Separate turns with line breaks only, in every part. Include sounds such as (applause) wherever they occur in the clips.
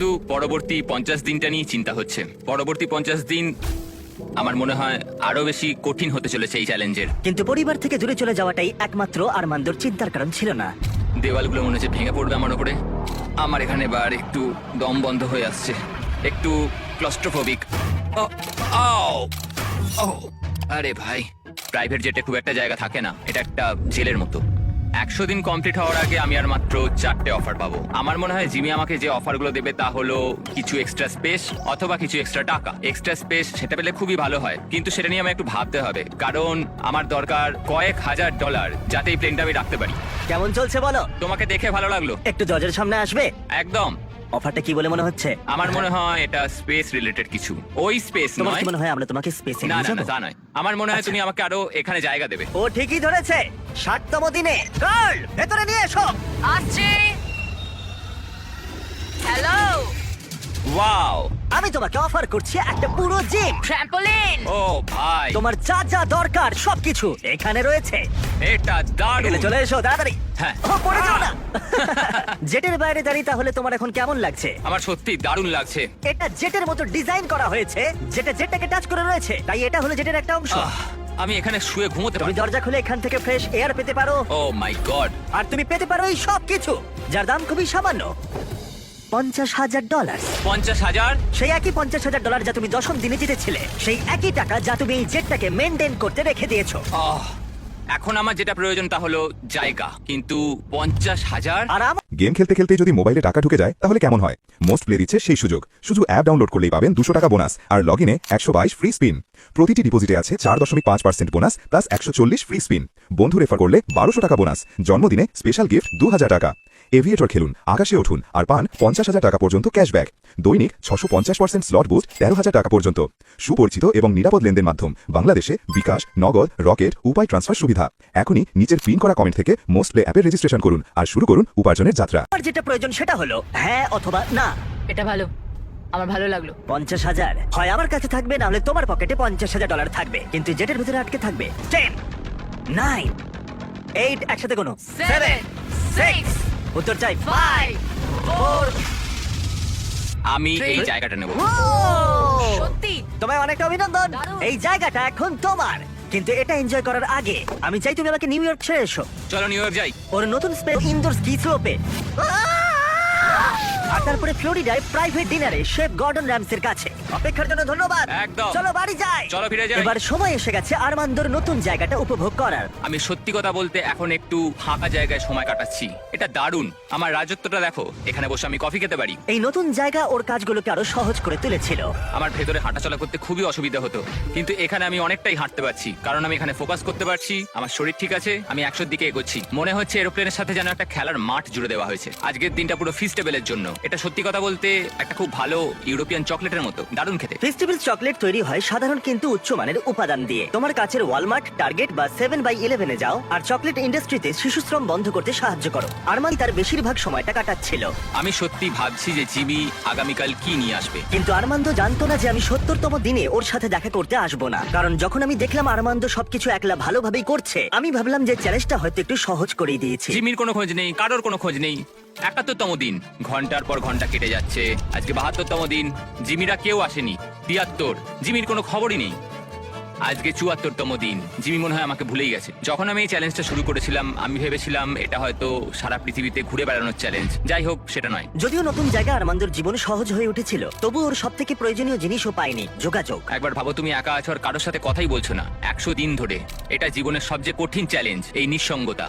কিন্তু পরবর্তী পঞ্চাশ দিনটা নিয়ে চিন্তা হচ্ছে। পরবর্তী পঞ্চাশ দিন আমার মনে হয় আরও বেশি কঠিন হতে চলেছে এই চ্যালেঞ্জের।
কিন্তু পরিবার থেকে দূরে চলে যাওয়াটাই একমাত্র আরমান্দর চিন্তার কারণ ছিল না।
দেওয়ালগুলো মনে হচ্ছে ভেঙে পড়বে আমার উপরে আমার এখানে এবার একটু দম বন্ধ হয়ে আসছে। একটু ক্লস্ট্রোফোবিক আরে ভাই প্রাইভেট জেটে খুব একটা জায়গা থাকে না। এটা একটা জেলের মতো। একশো দিন কমপ্লিট হওয়ার আগে আমি আর মাত্র চারটে অফার পাবো। আমার মনে হয় জিমি আমাকে যে অফারগুলো দেবে তা হলো কিছু এক্সট্রা স্পেস অথবা কিছু এক্সট্রা টাকা। এক্সট্রা স্পেস সেটা পেলে খুবই ভালো হয় কিন্তু সেটা নিয়ে আমি একটু ভাবতে হবে। কারণ আমার দরকার কয়েক হাজার ডলার যাতে এই প্লেনটা আমি রাখতে পারি।
কেমন চলছে বলো?
তোমাকে দেখে ভালো লাগল।
একটু জজের সামনে আসবে?
একদম।
অফারটা কি বলে মনে হচ্ছে?
আমার মনে হয় এটা স্পেস রিলেটেড কিছু। ওই স্পেস
তোমার
নয়।
কি মনে হয় আমরা তোমাকে স্পেস
না
নিয়ে
না না
যাব
তা নয়। আমার মনে হয় তুমি আমাকে আরও এখানে জায়গা দেবে।
ও ঠিকই ধরেছে। ষাটতম দিনে। গার্ল ভেতরে নিয়ে এসো।
আসছি। হ্যালো
ওয়াও
আমি তোমাকে অফার করছি একটা পুরো জিম
ট্র্যাম্পোলিন
ও ভাই।
তোমার যা যা দরকার সবকিছু এখানে রয়েছে।
এটা দারুণ।
চলে এসো তাড়াতাড়ি।
হ্যাঁ।
ও পড়ে যাও না। (laughs) জেটের বাইরে দাঁড়িয়ে তাহলে তোমার এখন কেমন লাগছে?
আমার সত্যি দারুণ লাগছে।
এটা জেটের মতো ডিজাইন করা হয়েছে যেটা জেটটাকে টাচ করে রয়েছে। তাই এটা হলো জেটের একটা অংশ।
আহ, আমি এখানে শুয়ে ঘুমোতে
তুমি
পারি।
দরজা খুলে এখান থেকে ফ্রেশ এয়ার পেতে পারো।
ও মাই গড
আর তুমি পেতে পারো এই সব কিছু যার দাম খুবই সামান্য। পঞ্চাশ হাজার ডলার
পঞ্চাশ হাজার?
সেই একই পঞ্চাশ হাজার ডলার যা তুমি দশম দিনে জিতেছিলে সেই একই টাকা যা তুমি এই জেটটাকে মেনটেন করতে রেখে দিয়েছ।
আহ, এখন আমার যেটা প্রয়োজন তা হলো জায়গা। কিন্তু পঞ্চাশ হাজার?
আর আমার
গেম খেলতে খেলতে যদি মোবাইলে টাকা ঢুকে যায় তাহলে কেমন হয়? মোস্ট প্লে দিচ্ছে সেই সুযোগ। শুধু অ্যাপ ডাউনলোড করলেই পাবেন দুশো টাকা বোনাস আর লগ ইনে একশো বাইশ ফ্রি স্পিন প্রতিটি ডিপোজিটে আছে চার দশমিক পাঁচ পার্সেন্ট বোনাস প্লাস একশো চল্লিশ ফ্রি স্পিন বন্ধু রেফার করলে বারোশো টাকা বোনাস জন্মদিনে স্পেশাল গিফট দু হাজার টাকা। এভিয়েটর খেলুন আকাশে উঠুন আর পান পঞ্চাশ হাজার টাকা পর্যন্ত ক্যাশব্যাক। দৈনিক ছশো পঞ্চাশ পার্সেন্ট স্লট বুস্ট তেরো হাজার টাকা পর্যন্ত। সুপরিচিত এবং নিরাপদ লেনদেন মাধ্যম বাংলাদেশে বিকাশ নগদ রকেট উপায় ট্রান্সফার সুবিধা। এখনই নিচের পিন করা কমেন্ট থেকে মোস্ট প্লে অ্যাপে রেজিস্ট্রেশন করুন আর শুরু করুন উপার্জনের যাত্রা।
যেটা প্রয়োজন সেটা হলো হ্যাঁ অথবা না।
এটা ভালো। আমার ভালো লাগল।
পঞ্চাশ হাজার। হয় আমার কাছে থাকবে না হলে তোমার পকেটে পঞ্চাশ হাজার ডলার থাকবে। কিন্তু জেটের ভিতরে আটকে থাকবে। টেন নাইন এইট একসাথে কোনো
সেভেন সিক্স
উত্তর চাই।
ফাইভ ফোর
আমি এই
Three.
জায়গাটা নেব।
সত্যি?
তোমায় অনেকটা অভিনন্দন।
দারুণ।
এই জায়গাটা এখন তোমার। কিন্তু এটা এনজয় করার আগে আমি চাই তুমি আমাকে নিউ ইয়র্ক ছেড়ে এসো।
চলো নিউ ইয়র্ক যাই।
ওর নতুন স্পেস ইনডোর স্কি স্লোপে আর তারপরে ফ্লোরিডায় প্রাইভেট ডিনারে শেফ গর্ডন র্যামসের কাছে। অপেক্ষার জন্য ধন্যবাদ।
একদম।
চলো বাড়ি যাই।
চলো ফিরে যাই।
এবার সময় এসে গেছে আরমান্দর নতুন জায়গাটা উপভোগ করার।
আমি সত্যি কথা বলতে এখন একটু ফাঁকা জায়গায় সময় কাটাচ্ছি। এটা দারুণ। আমার রাজত্বটা দেখো। এখানে বসে আমি কফি খেতে পারি।
এই নতুন জায়গা ওর কাজগুলোকে আরও সহজ করে তুলেছিল।
আমার ভেতরে হাঁটাচলা করতে খুবই অসুবিধা হতো। কিন্তু এখানে আমি অনেকটাই হাঁটতে পারছি। কারণ আমি এখানে ফোকাস করতে পারছি। আমার শরীর ঠিক আছে। আমি একশোর দিকে এগোচ্ছি। মনে হচ্ছে এরোপ্লেনের সাথে যেন একটা খেলার মাঠ জুড়ে দেওয়া হয়েছে। আজকের দিনটা পুরো ফিস্টেবেলের জন্য। এটা সত্যি কথা বলতে একটা খুব ভালো ইউরোপিয়ান চকলেটের মতো। দারুণ খেতে।
ফেস্টিভ্যাল চকলেট তৈরি হয় সাধারণ কিন্তু উচ্চমানের উপাদান দিয়ে। তোমার কাছের ওয়ালমার্ট টার্গেট বা সেভেন বাই ইলেভেনে যাও আর চকলেট ইন্ডাস্ট্রিতে শিশুশ্রম বন্ধ করতে সাহায্য করো। আরমান তার বেশিরভাগ সময়টা কাটাচ্ছিল।
আমি সত্যি ভাবছি যে জিমি আগামীকাল কি নিয়ে আসবে।
কিন্তু আরমান্দ জানতো না যে আমি সত্তরতম দিনে ওর সাথে দেখা করতে আসব না। কারণ যখন আমি দেখলাম আরমান্দ সবকিছু একলা ভালোভাবেই করছে আমি ভাবলাম যে চ্যালেঞ্জটা হয়তো একটু সহজ করেই দিয়েছি।
জিমির কোনো খোঁজ নেই কারোর কোনো খোঁজ নেই। একাত্তরতম দিন। ঘণ্টার পর ঘণ্টা কেটে যাচ্ছে। আজকে বাহাত্তরতম দিন। জিমিরা কেউ আসেনি। তিয়াত্তর। জিমির কোনো খবরই নেই। আজকে চুয়াত্তরতম দিন। জিমি মনে হয় আমাকে ভুলেই গেছে। যখন আমি এই চ্যালেঞ্জটা শুরু করেছিলাম আমি ভেবেছিলাম এটা হয়তো সারা পৃথিবীতে ঘুরে বেড়ানোর চ্যালেঞ্জ যাই হোক সেটা নয়।
যদিও নতুন জায়গা আরমান্দর জীবন সহজ হয়ে উঠেছিল তবু ওর সব থেকে প্রয়োজনীয় জিনিসও পায়নি যোগাযোগ।
একবার ভাবো তুমি একা আছো আর কারোর সাথে কথাই বলছো না। একশো দিন ধরে। এটা জীবনের সবচেয়ে কঠিন চ্যালেঞ্জ এই নিঃসঙ্গতা।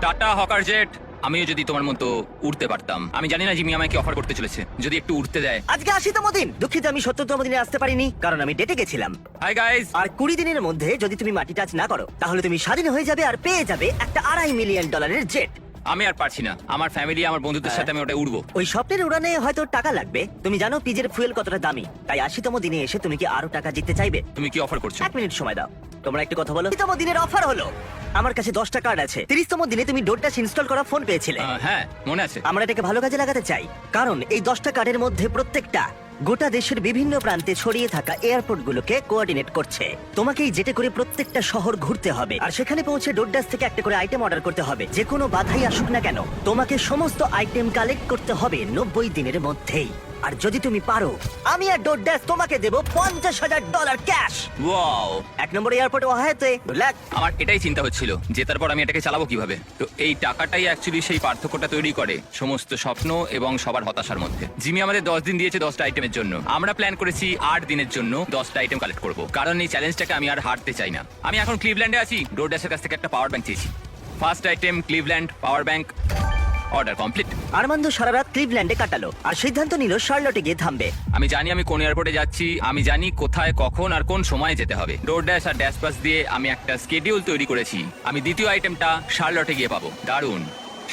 Tata Hawker jet. আমিও যদি তোমার মতো উড়তে পারতাম। আমি জানি না জিমি আমাকে অফার করতে চলেছে। যদি একটু উঠতে দেয়।
আজকে আশিতম দিন দুঃখিত আমি সত্তরতম দিনে আসতে পারিনি কারণ আমি ডেটে গেছিলাম।
হাই গাইস
আর কুড়ি দিনের মধ্যে যদি তুমি মাটি টাচ না করো তাহলে তুমি স্বাধীন হয়ে যাবে আর পেয়ে যাবে একটা আড়াই মিলিয়ন ডলারের জেট
আমি আর পারছি না। আমার ফ্যামিলি আমার বন্ধুদের সাথে আমি ওটা উড়বো।
ওই স্বপ্নের উড়ানে হয়তো টাকা লাগবে। তুমি জানো পিজের ফুয়েল কতটা দামি। তাই আশিতম দিনে এসে তুমি কি আরও টাকা জিততে চাইবে?
তুমি কি অফার করছ?
এক মিনিট সময় দাও। তোমরা একটু কথা বলো। তম দিনের অফার হলো। আমার কাছে দশটা কার্ড আছে। তিরিশতম দিনে তুমি ডোরটাস ইনস্টল করা ফোন পেয়েছিলে।
আহ, হ্যাঁ মনে আছে।
আমরা এটাকে ভালো কাজে লাগাতে চাই। কারণ এই দশটা কার্ডের মধ্যে প্রত্যেকটা গোটা দেশের বিভিন্ন প্রান্তে ছড়িয়ে থাকা এয়ারপোর্টগুলোকে কোঅর্ডিনেট করছে। তোমাকেই যেতে করে প্রত্যেকটা শহর ঘুরতে হবে। আর সেখানে পৌঁছে ডোডাস থেকে একটা করে আইটেম অর্ডার করতে হবে। যে কোনো বাধাই আসুক না কেন, তোমাকে সমস্ত আইটেম কালেক্ট করতে হবে নব্বই দিনের মধ্যেই। আর যদি তুমি পারো আমি আর ডোর ড্যাশ তোমাকে দেবো পঞ্চাশ হাজার ডলার ক্যাশ
ওয়াও
এক নম্বর এয়ারপোর্টে লাখ
আমার এটাই চিন্তা হচ্ছিল যে তারপর আমি এটাকে চালাবো কীভাবে। তো এই টাকাটাই অ্যাকচুয়ালি সেই পার্থক্যটা তৈরি করে সমস্ত স্বপ্ন এবং সবার হতাশার মধ্যে। জিমি আমাদের দশ দিন দিয়েছে দশটা আইটেমের জন্য। আমরা প্ল্যান করেছি আট দিনের জন্য দশটা আইটেম কালেক্ট করব। কারণ এই চ্যালেঞ্জটাকে আমি আর হারতে চাই না। আমি এখন ক্লিভল্যান্ডে আছি। ডোরডাসের কাছ থেকে একটা পাওয়ার ব্যাংক চেয়েছি। First item Cleveland power bank order complete
Armand সারা রাত ক্লিভল্যান্ডে কাটালো আর সিদ্ধান্ত নিল শার্লটে গিয়ে থামবে।
আমি জানি আমি কোন এয়ারপোর্টে যাচ্ছি আমি জানি কোথায় কখন আর কোন সময়ে যেতে হবে। ডোর ড্যাশ আর ড্যাশ পাস দিয়ে আমি একটা স্কেডিউল তৈরি করেছি। আমি দ্বিতীয় আইটেমটা শার্লটে গিয়ে পাবো। দারুণ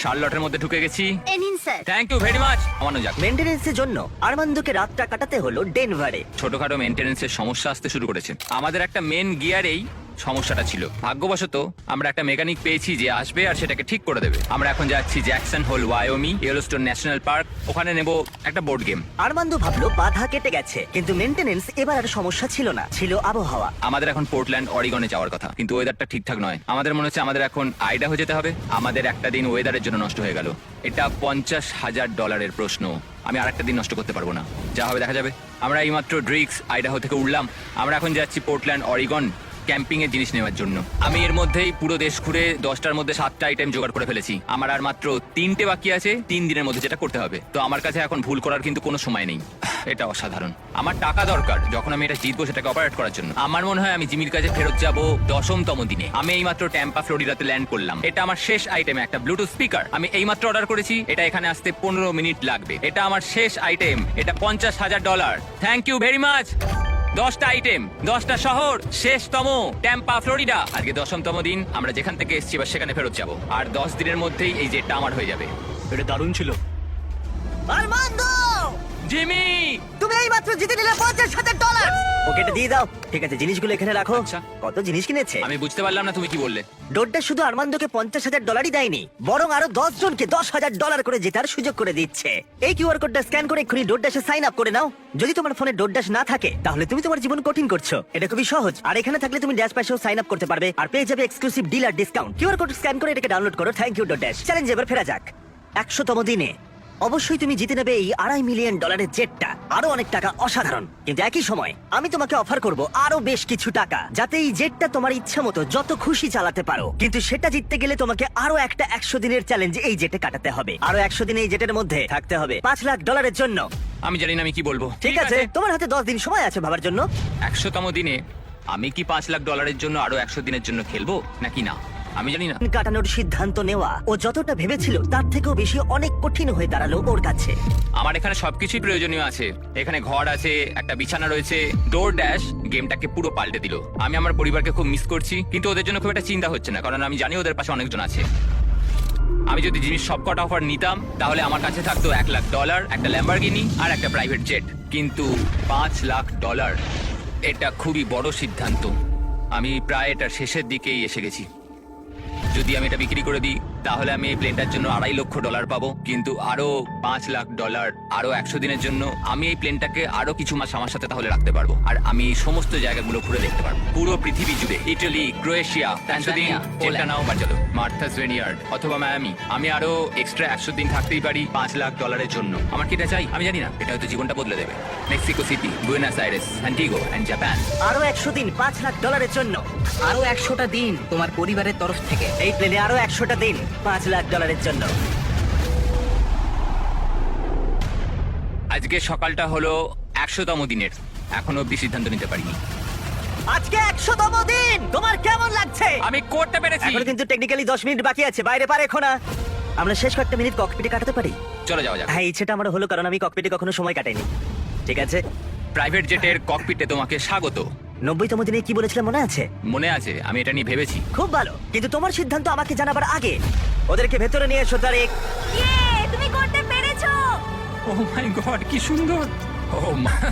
শার্লটের মধ্যে ঢুকে গেছি।
এ নিন sir.
Thank you very much আমানো যাক
মেনটেনেন্সের জন্য আরমান্দকে রাতটা কাটাতে হলো ডেনভারে
ছোটখাটো মেনটেন্সের সমস্যা আসতে শুরু করেছে। আমাদের একটা মেন গিয়ারেই সমস্যাটা ছিল। ভাগ্যবশত আমরা একটা মেকানিক পেয়েছি যে আসবে আর সেটাকে ঠিক করে দেবে। আমরা এখন যাচ্ছি Jackson Hole Wyoming Yellowstone National Park ওখানে নেব একটা বোর্ড গেম
আরমান্দ ভাবলো বাধা কেটে গেছে কিন্তু মেনটেনেন্স এবার আর সমস্যা ছিল না ছিল আবহাওয়া।
আমাদের এখন পোর্টল্যান্ড অরিগনে যাওয়ার কথা কিন্তু ওয়েদারটা ঠিকঠাক নয়। আমাদের মনে হচ্ছে আমাদের এখন আইডাহো যেতে হবে। আমাদের একটা দিন ওয়েদারের জন্য নষ্ট হয়ে গেল। এটা পঞ্চাশ হাজার ডলারের প্রশ্ন। আমি আর একটা দিন নষ্ট করতে পারব না। যা হবে দেখা যাবে। আমরা এইমাত্র ড্রিক্স আইডাহো থেকে উঠলাম। আমরা এখন যাচ্ছি পোর্টল্যান্ড অরিগন ক্যাম্পিং এর জিনিস নেওয়ার জন্য। আমি এর মধ্যেই পুরো দেশ ঘুরে দশটার মধ্যে সাতটা আইটেম জোগাড় করে ফেলেছি। আমার আর মাত্র তিনটে বাকি আছে, তিন দিনের মধ্যে যেটা করতে হবে। তো আমার কাছে এখন ভুল করার কিন্তু কোনো সময় নেই। এটা অসাধারণ। আমার টাকা দরকার, যখন আমি এটা জিতবো সেটাকে অপারেট করার জন্য। আমার মনে হয় আমি জিমির কাছে ফেরত যাব দশমতম দিনে। আমি এইমাত্র ট্যাম্পা ফ্লোরিডাতে ল্যান্ড করলাম। এটা আমার শেষ আইটেম একটা ব্লুটুথ স্পিকার আমি এইমাত্র অর্ডার করেছি, এটা এখানে আসতে পনেরো মিনিট লাগবে। এটা আমার শেষ আইটেম এটা পঞ্চাশ হাজার dollar thank you very much দশটা আইটেম দশটা শহর শেষতম ট্যাম্পা ফ্লোরিডা আজকে দশমতম দিন আমরা যেখান থেকে এসেছি এবার সেখানে ফেরত যাব। আর দশ দিনের মধ্যেই এই জেটটা আমার হয়ে যাবে।
এটা দারুণ ছিল।
জিমি!
মাত্র জিতে নিলে পঞ্চাশ হাজার ডলার ওকে এটা দিয়ে দাও। ঠিক আছে জিনিসগুলো এখানে রাখো।
আচ্ছা।
কত জিনিস কিনেছে?
আমি বুঝতে পারলাম না তুমি কি বললে।
ডোডটা শুধু আরমান্দকে পঞ্চাশ হাজার ডলারই দেয়নি বরং আরও দশ জনকে দশ হাজার ডলার করে জেতার সুযোগ করে দিচ্ছে। এই কিউআর কোডটা স্ক্যান করে এক্ষুনি সাইন আপ করে নাও। যদি তোমার ফোনে ডোডাস না থাকে তাহলে তুমি তোমার জীবন কঠিন করছ। এটা খুবই সহজ। আর এখানে থাকলে তুমি ড্যাশ পাশেও সাইন আপ করতে পারবে আর পেয়ে যাবে exclusive dealer discount QR code scan করে এটাকে ডাউনলোড করো। থ্যাংক ইউ ডোডাস চ্যালেঞ্জ এবার ফেরা যাক। একশোতম দিনে অবশ্যই তুমি জিতে নেবে এই আড়াই মিলিয়ন ডলারের জেটটা। আরও অনেক টাকা অসাধারণ। কিন্তু একই সময় আমি তোমাকে অফার করব আরও বেশ কিছু টাকা যাতে এই জেটটা তোমার ইচ্ছা মতো যত খুশি চালাতে পারো। কিন্তু সেটা জিততে গেলে তোমাকে আরও একটা একশো দিনের চ্যালেঞ্জ এই জেটে কাটাতে হবে। আরও একশো দিন এই জেটের মধ্যে থাকতে হবে পাঁচ লাখ ডলারের জন্য।
আমি জানি না আমি কি বলব।
ঠিক আছে। তোমার হাতে দশ দিন সময় আছে ভাবার জন্য।
একশোতম দিনে আমি কি পাঁচ লাখ ডলারের জন্য আরও একশো দিনের জন্য খেলব? নাকি না? আমি জানি না।
কাটানোর সিদ্ধান্ত নেওয়া ও যতটা ভেবেছিল তার থেকেও বেশি অনেক কঠিন হয়ে দাঁড়াল ওর কাছে।
আমার এখানে সবকিছুই প্রয়োজনীয় আছে। এখানে ঘর আছে একটা বিছানা রয়েছে ডোর ড্যাশ গেমটাকে পুরো পাল্টে দিল। আমি আমার পরিবারকে খুব মিস করছি কিন্তু ওদের জন্য খুব একটা চিন্তা হচ্ছে না কারণ আমি জানি ওদের পাশে অনেকজন আছে। আমি যদি জিনিস সব কটা অফার নিতাম তাহলে আমার কাছে থাকতো এক লাখ ডলার একটা ল্যাম্বারগিনি আর একটা প্রাইভেট জেট কিন্তু পাঁচ লাখ ডলার এটা খুবই বড় সিদ্ধান্ত। আমি প্রায় এটার শেষের দিকেই এসে গেছি। যদি আমি এটা বিক্রি করে দিই তাহলে আমি এই প্লেনটার জন্য আড়াই লক্ষ ডলার পাবো। কিন্তু আরও পাঁচ লাখ ডলার আরও একশো দিনের জন্য আমি এই প্লেনটাকে আরও কিছু মাস আমার সাথে তাহলে রাখতে পারব। আর আমি এই সমস্ত জায়গাগুলো ঘুরে দেখতে পারব। পুরো পৃথিবী জুড়ে ইটালি ক্রোয়েশিয়া একশো দিন যেটা নাও বা চলো মার্থাস ভেনিয়ার্ড অথবা মায়ামি আমি আরও এক্সট্রা একশো দিন থাকতেই পারি পাঁচ লাখ ডলারের জন্য। আমার কি এটা চাই? আমি জানি না। এটা হয়তো জীবনটা বদলে দেবে। Mexico City Buenos Aires Antigua and Japan
আরও একশো দিন পাঁচ লাখ ডলারের জন্য।
আরও একশোটা দিন তোমার পরিবারের তরফ থেকে।
এই প্লেনে আরও একশোটা দিন। পাঁচ লাখ ডলারের জন্য।
আজকে সকালটা হলো একশোতম দিনের। এখনও অব্দি সিদ্ধান্ত নিতে পারিনি।
আজকে একশোতম দিন! তোমার কেমন লাগছে?
আমি করতে পেরেছি।
এখন কিন্তু টেকনিক্যালি দশ মিনিট বাকি আছে। বাইরে পারে এখন আমরা শেষ কয়েকটা মিনিট ককপিটে কাটাতে পারি।
চলে যাওয়া যাক।
হ্যাঁ ইচ্ছেটা আমার হলো কারণ আমি ককপিটে কখনো সময় কাটাইনি। ঠিক আছে?
প্রাইভেট জেটের ককপিটে তোমাকে স্বাগত।
নব্বইতম দিনে কি বলেছিলাম মনে আছে?
মনে আছে আমি এটা নিয়ে ভেবেছি।
খুব ভালো। কিন্তু তোমার সিদ্ধান্ত আমাকে জানাবার আগে ওদেরকে ভেতরে নিয়ে এসো তারিক
তুমি করতে পেরেছ!
ও মাই গড কি সুন্দর! ও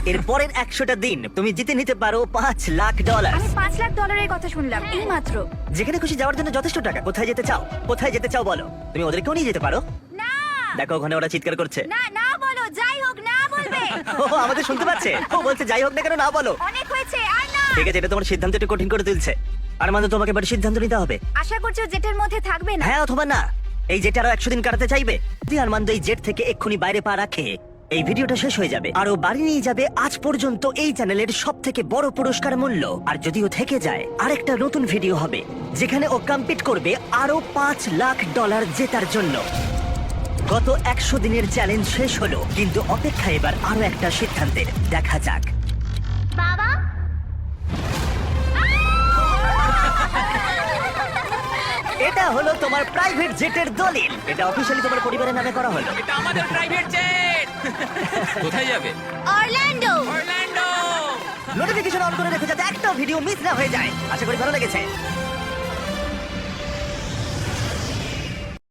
এর পরের একশোটা দিন তুমি জিতে নিতে পারো পাঁচ লাখ ডলার
আমি পাঁচ লাখ ডলারের কথা শুনলাম এই মাত্র
যেখানে খুশি যাওয়ার জন্য যথেষ্ট টাকা কোথায় যেতে চাও? কোথায় যেতে চাও বলো। তুমি ওদেরকেও নিয়ে যেতে পারো।
না!
দেখো ওখানে ওরা চিৎকার করছে।
না না বলো যাই হোক না বলবে। (laughs)
ও আমাদের শুনতে পাচ্ছে। ও বলছে যাই হোক না কেন না বলো।
অনেক
ঠিক আছে এটা তোমার সিদ্ধান্ত একটু কঠিন করে তুলছে। আর মানে তোমাকে এবার সিদ্ধান্ত নিতে হবে।
আশা করছ জেটের মধ্যে থাকবে না।
হ্যাঁ অথবা না। এই জেট আরও একশো দিন কাটাতে চাইবে। তুই আরমান্দ এই জেট থেকে এক্ষুনি বাইরে পা রাখে। এই ভিডিওটা শেষ হয়ে যাবে। আর ও বাড়ি নিয়ে যাবে আজ পর্যন্ত এই চ্যানেলের সব থেকে বড় পুরস্কার মূল্য। আর যদিও থেকে যায় আরেকটা নতুন ভিডিও হবে যেখানে ও কম্পিট করবে আরও পাঁচ লাখ ডলার জেতার জন্য। গত একশো দিনের চ্যালেঞ্জ শেষ হলো কিন্তু অপেক্ষা এবার আরও একটা সিদ্ধান্তের। দেখা যাক। এটা হলো তোমার প্রাইভেট জেটের দলিল। এটা অফিসিয়ালি তোমার পরিবারের নামে করা হলো।
এটা আমাদের প্রাইভেট জেট কোথায় যাবে?
অরল্যান্ডো!
অরল্যান্ডো!
নোটিফিকেশন অন করে রেখো যাতে একটা ভিডিও মিস না হয়ে যায়। আশা করি ভালো লেগেছে।